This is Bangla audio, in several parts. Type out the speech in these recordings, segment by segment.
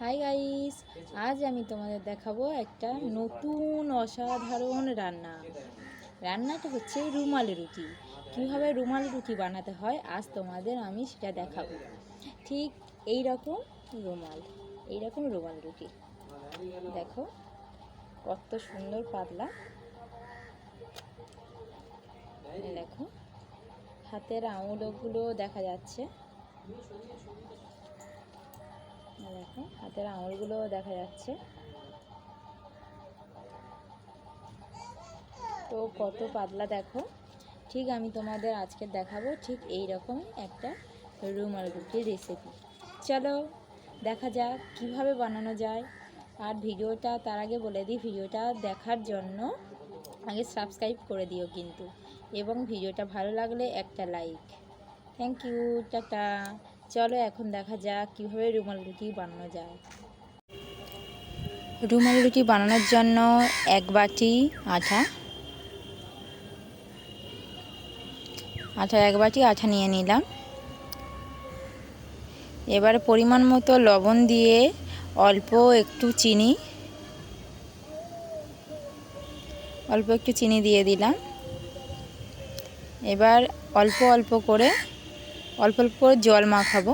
হাই গাইস আজ আমি তোমাদের দেখাবো একটা নতুন অসাধারণ রান্না। রান্নাটা হচ্ছে রুমালি রুটি। কীভাবে রুমালি রুটি বানাতে হয়, আজ তোমাদের আমি সেটা দেখাবো। ঠিক এই রকম রুমাল এই রকম রুমাল রুটি। দেখো, কত সুন্দর পাতলা। দেখো, হাতের আঙুলগুলো দেখা যাচ্ছে। দেখো, হাতের আঙুলগুলো দেখা যাচ্ছে। তো কত পাতলা দেখো। ঠিক আমি তোমাদের আজকে দেখাবো ঠিক এই রকমই একটা রুমাল রুটির রেসিপি চলো, দেখা যাক কীভাবে বানানো যায়। আর ভিডিওটা তার আগে বলে দিই, ভিডিওটা দেখার জন্য আগে সাবস্ক্রাইব করে দিও কিন্তু। এবং ভিডিওটা ভালো লাগলে একটা লাইক থ্যাংক ইউ টাটা। চলো এখন দেখা যাক কীভাবে রুমাল রুটি বানানো যায়। রুমাল রুটি বানানোর জন্য এক বাটি আঠা। আঠা, এক বাটি আঠা নিয়ে নিলাম। এবার পরিমাণ মতো লবণ দিয়ে অল্প একটু চিনি। অল্প একটু চিনি দিয়ে দিলাম। এবার অল্প অল্প করে অল্প অল্প করে জল মাখাবো।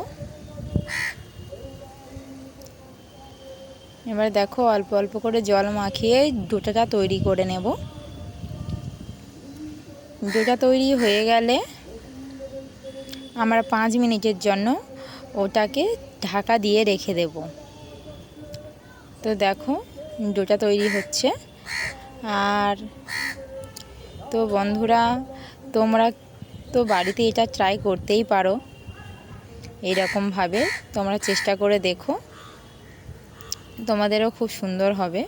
এবার দেখো অল্প অল্প করে জল মাখিয়ে ডোটাটা তৈরি করে নেব। ডোটা তৈরি হয়ে গেলে আমরা পাঁচ মিনিটের জন্য ওটাকে ঢাকা দিয়ে রেখে দেব। তো দেখো ডোটা তৈরি হচ্ছে। আর তো বন্ধুরা, তোমরা তো বাড়িতে এটা ট্রাই করতেই পারো। এইরকমভাবে তোমরা চেষ্টা করে দেখো। তোমাদেরও খুব সুন্দর হবে।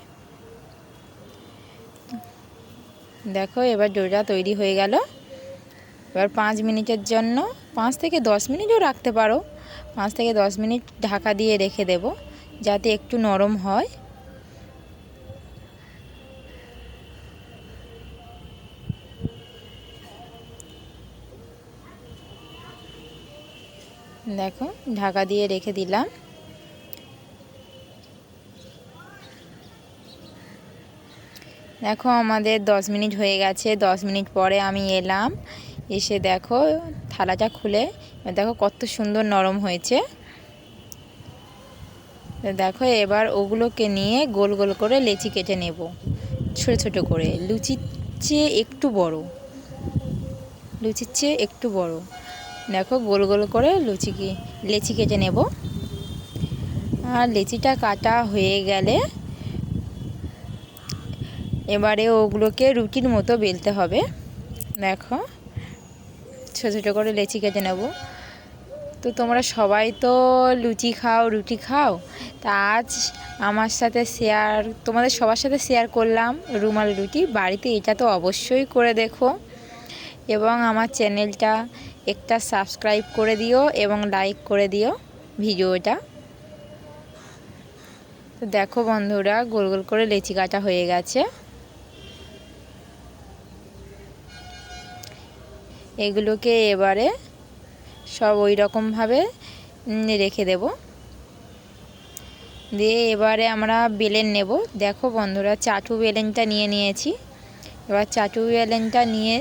দেখো, এবার ডোটা তৈরি হয়ে গেল। এবার পাঁচ মিনিটের জন্য, পাঁচ থেকে দশ মিনিটও রাখতে পারো। পাঁচ থেকে দশ মিনিট ঢাকা দিয়ে রেখে দেব, যাতে একটু নরম হয়। দেখো, ঢাকা দিয়ে রেখে দিলাম। দেখো, আমাদের দশ মিনিট হয়ে গেছে। দশ মিনিট পরে আমি এলাম। এসে দেখো, থালাটা খুলে দেখো কত সুন্দর নরম হয়েছে। দেখো, এবার ওগুলোকে নিয়ে গোল গোল করে লেচি কেটে নেব। ছোট ছোট করে। লুচির চেয়ে একটু বড়। লুচির চেয়ে একটু বড়। দেখো, গোল গোল করে লুচি লেচি কেটে নেব। আর লেচিটা কাটা হয়ে গেলে এবারে ওগুলোকে রুটির মতো বেলতে হবে। দেখো, ছোটো ছোটো করে লেচি কেটে নেব। তো তোমরা সবাই তো লুচি খাও, রুটি খাও, তা আজ আমার সাথে শেয়ার তোমাদের সবার সাথে শেয়ার করলাম রুমাল রুটি। বাড়িতে এটা তো অবশ্যই করে দেখো। এবং আমার চ্যানেলটা একটা সাবস্ক্রাইব করে দিও এবং লাইক করে দিও ভিডিওটা। তো দেখো বন্ধুরা, গোল গোল করে লেচি কাটা হয়ে গেছে। এগুলোকে এবারে সব ওই রকমভাবে রেখে দেব। দিয়ে এবারে আমরা বেলেন নেব। দেখো বন্ধুরা, চাটু বেলেনটা নিয়ে নিয়েছি। এবার চাটু বেলেনটা নিয়ে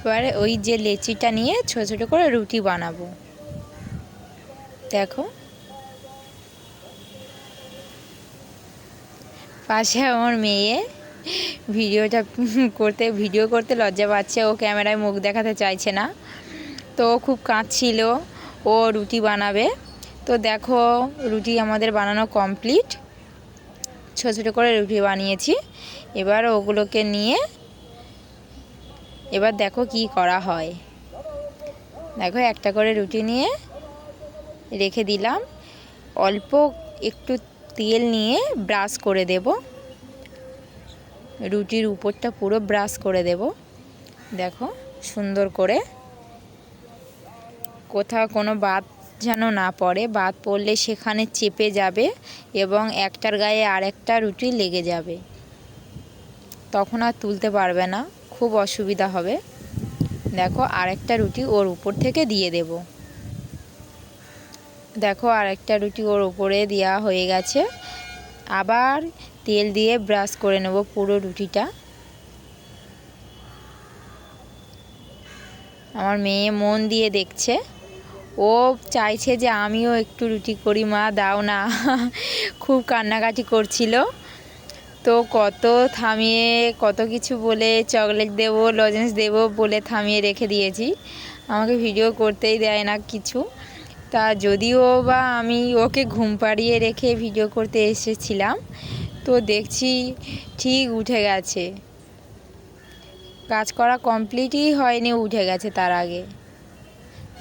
এবারে ওই যে লেচিটা নিয়ে ছোটো ছোটো করে রুটি বানাবো। দেখো। পাশে আমার মেয়ে ভিডিওটা করতে, ভিডিও করতে লজ্জা পাচ্ছে, ও ক্যামেরায় মুখ দেখাতে চাইছে না। তো খুব কাঁদছিল, ও রুটি বানাবে। তো দেখো, রুটি আমাদের বানানো কমপ্লিট। ছোটো ছোটো করে রুটি বানিয়েছি। এবার ওগুলোকে নিয়ে এবার দেখো কি করা হয়। দেখো একটা করে রুটি নিয়ে রেখে দিলাম। অল্প একটু তেল নিয়ে ব্রাশ করে দেব। রুটির উপরটা পুরো ব্রাশ করে দেব। দেখো সুন্দর করে। কোথাও কোনো বাদ যেন না পড়ে বাদ পড়লে সেখানে চেপে যাবে এবং একটার গায়ে আরেকটা রুটি লেগে যাবে। তখন আর তুলতে পারবে না। খুব অসুবিধা হবে। দেখো আরেকটা রুটি ওর উপর থেকে দিয়ে দেব। দেখো আরেকটা রুটি ওর উপরে দেওয়া হয়ে গেছে। আবার তেল দিয়ে ব্রাশ করে নেব পুরো রুটিটা। আমার মেয়ে মন দিয়ে দেখছে। ও চাইছে যে আমিও একটু রুটি করি, মা দাও না। খুব কান্নাকাটি করছিল। তো কত থামিয়ে কত কিছু বলে চকলেট দেব, লজেন্স দেব বলে থামিয়ে রেখে দিয়েছি। আমাকে ভিডিও করতেই দেয় না কিছু। তা যদিও বা আমি ওকে ঘুম পাড়িয়ে রেখে ভিডিও করতে এসেছিলাম, তো দেখছি ঠিক উঠে গেছে। কাজ করা কমপ্লিটই হয়নি, উঠে গেছে তার আগে।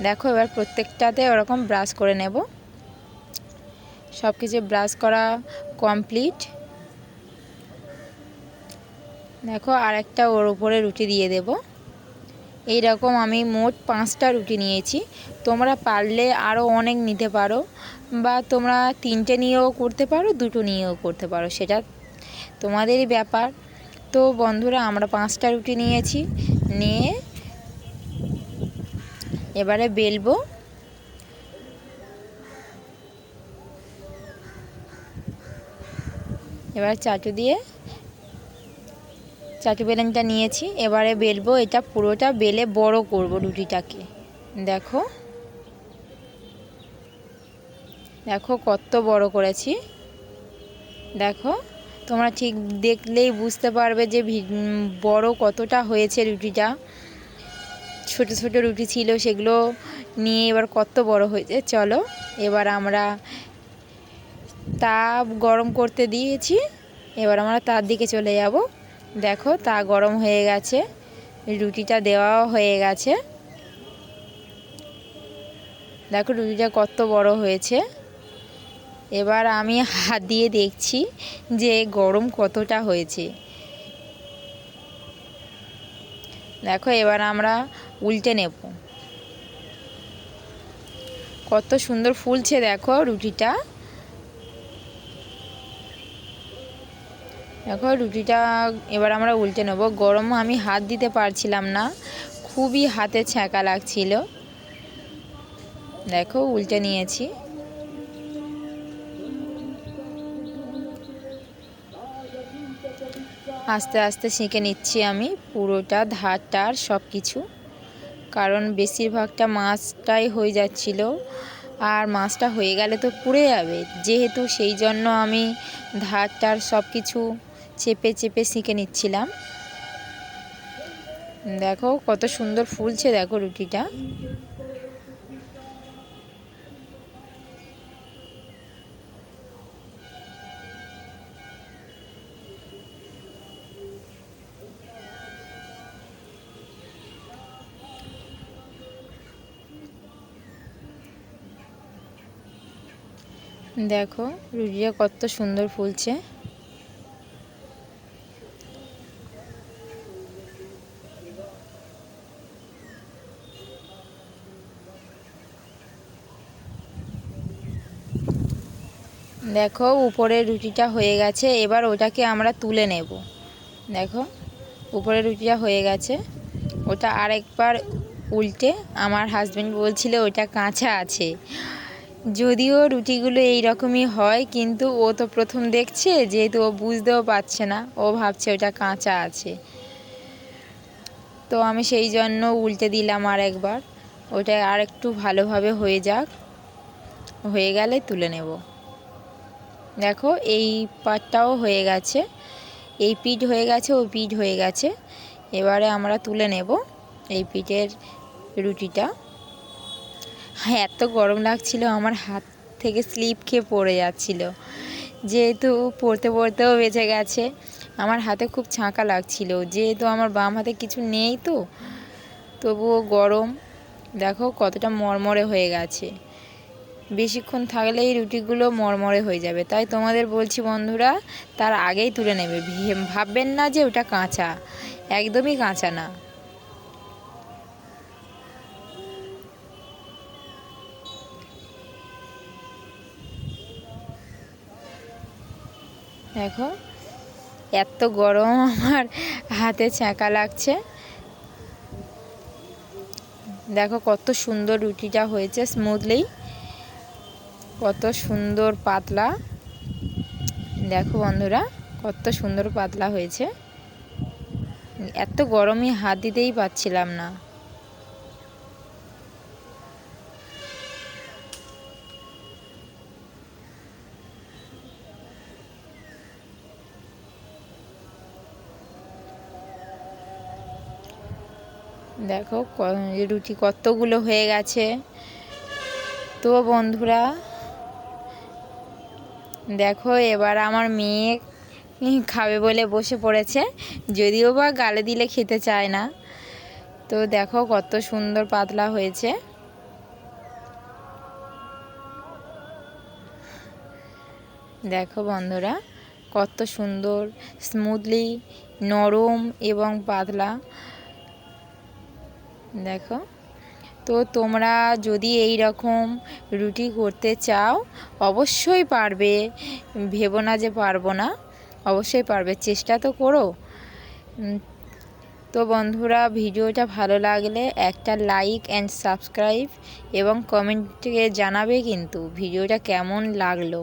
দেখো এবার প্রত্যেকটাতে ওরকম ব্রাশ করে নেব। সব কিছু ব্রাশ করা কমপ্লিট। দেখো, আরেকটা ওর উপরে রুটি দিয়ে দেব। এই রকম আমি মোট পাঁচটা রুটি নিয়েছি। তোমরা পারলে আরও অনেক নিতে পারো, বা তোমরা তিনটে নিয়েও করতে পারো, দুটো নিয়েও করতে পারো, সেটা তোমাদেরই ব্যাপার। তো বন্ধুরা, আমরা পাঁচটা রুটি নিয়েছি, নিয়ে এবারে বেলবো। এবার চাটু দিয়ে চাটু বেলেনটা নিয়েছি, এবারে বেলবো, এটা পুরোটা বেলে বড় করব রুটিটাকে। দেখো। দেখো কত বড় করেছি। দেখো, তোমরা ঠিক দেখলেই বুঝতে পারবে যে বড় কতটা হয়েছে রুটিটা। ছোট ছোট রুটি ছিল, সেগুলো নিয়ে এবার কত বড় হয়েছে, চলো। এবার আমরা তাপ গরম করতে দিয়েছি, এবার আমরা তার দিকে চলে যাব। দেখো, তা গরম হয়ে গেছে। রুটিটা দেওয়াও হয়ে গেছে। দেখো, রুটিটা কত বড় হয়েছে। এবার আমি হাত দিয়ে দেখছি যে গরম কতটা হয়েছে। দেখো, এবার আমরা উল্টে নেব। কত সুন্দর ফুলছে দেখো রুটিটা। দেখো রুটিটা এবার আমরা উল্টে নেব। গরম আমি হাত দিতে পারছিলাম না। খুবই হাতে ছ্যাঁকা লাগছিল। দেখো, উল্টে নিয়েছি। আস্তে আস্তে শিখে নিচ্ছি আমি পুরোটা, ধারটার সব কিছু কারণ বেশিরভাগটা মাছটাই হয়ে যাচ্ছিল। আর মাছটা হয়ে গেলে তো পুড়ে যাবে। যেহেতু সেই জন্য আমি ধারটার সব কিছু চেপে চেপে শিখে নিচ্ছিলাম। দেখো, কত সুন্দর ফুলছে, দেখো রুটিটা। দেখো, রুটিটা কত সুন্দর ফুলছে। দেখো, উপরে রুটিটা হয়ে গেছে, এবার ওটাকে আমরা তুলে নেব। দেখো, উপরে রুটিটা হয়ে গেছে। ওটা আরেকবার উল্টে, আমার হাজব্যান্ড বলছিল ওটা কাঁচা আছে। যদিও রুটিগুলো এই রকমই হয়, কিন্তু ও তো প্রথম দেখছে, যেহেতু ও বুঝতেও পারছে না, ও ভাবছে ওটা কাঁচা আছে। তো আমি সেই জন্য উল্টে দিলাম আর একবার ওটা আর একটু ভালোভাবে হয়ে যাক, হয়ে গেলে তুলে নেব। দেখো, এই পাটটাও হয়ে গেছে। এই পিঠ হয়ে গেছে, ও পিঠ হয়ে গেছে। এবারে আমরা তুলে নেব এই পিঠের রুটিটা। হ্যাঁ এত গরম লাগছিল, আমার হাত থেকে স্লিপ খেয়ে পড়ে যাচ্ছিল। যেহেতু পড়তে পড়তেও বেঁচে গেছে, আমার হাতে খুব ছাঁকা লাগছিল। যেহেতু আমার বাম হাতে কিছু নেই তো, তবুও গরম। দেখো, কতটা মরমরে হয়ে গেছে। বেশিক্ষণ থাকলে এই রুটিগুলো মরমরে হয়ে যাবে। তাই তোমাদের বলছি বন্ধুরা, তার আগেই তুলে নেবে। ভাববেন না যে ওটা কাঁচা। একদমই কাঁচা না। দেখো, এত গরম আমার হাতে ছ্যাঁকা লাগছে। দেখো কত সুন্দর রুটিটা হয়েছে স্মুথলি কত সুন্দর পাতলা। দেখো বন্ধুরা, কত সুন্দর পাতলা হয়েছে। এত গরমে হাত দিতেই পাচ্ছিলাম না। দেখো রুটি কতগুলো হয়ে গেছে। তো বন্ধুরা দেখো, এবার আমার মেয়ে খাবে বলে বসে পড়েছে, যদিও বা গালে দিলে খেতে চায় না। তো দেখো, কত সুন্দর পাতলা হয়েছে। দেখো বন্ধুরা, কত সুন্দর স্মুথলি নরম এবং পাতলা। দেখো। তো তোমরা যদি এই রকম রুটি করতে চাও, অবশ্যই পারবে। ভেবো না যে পারব না, অবশ্যই পারবে। চেষ্টা তো করো। তো বন্ধুরা, ভিডিওটা ভালো লাগলে একটা লাইক অ্যান্ড সাবস্ক্রাইব এবং কমেন্টে জানাবে কিন্তু ভিডিওটা কেমন লাগল।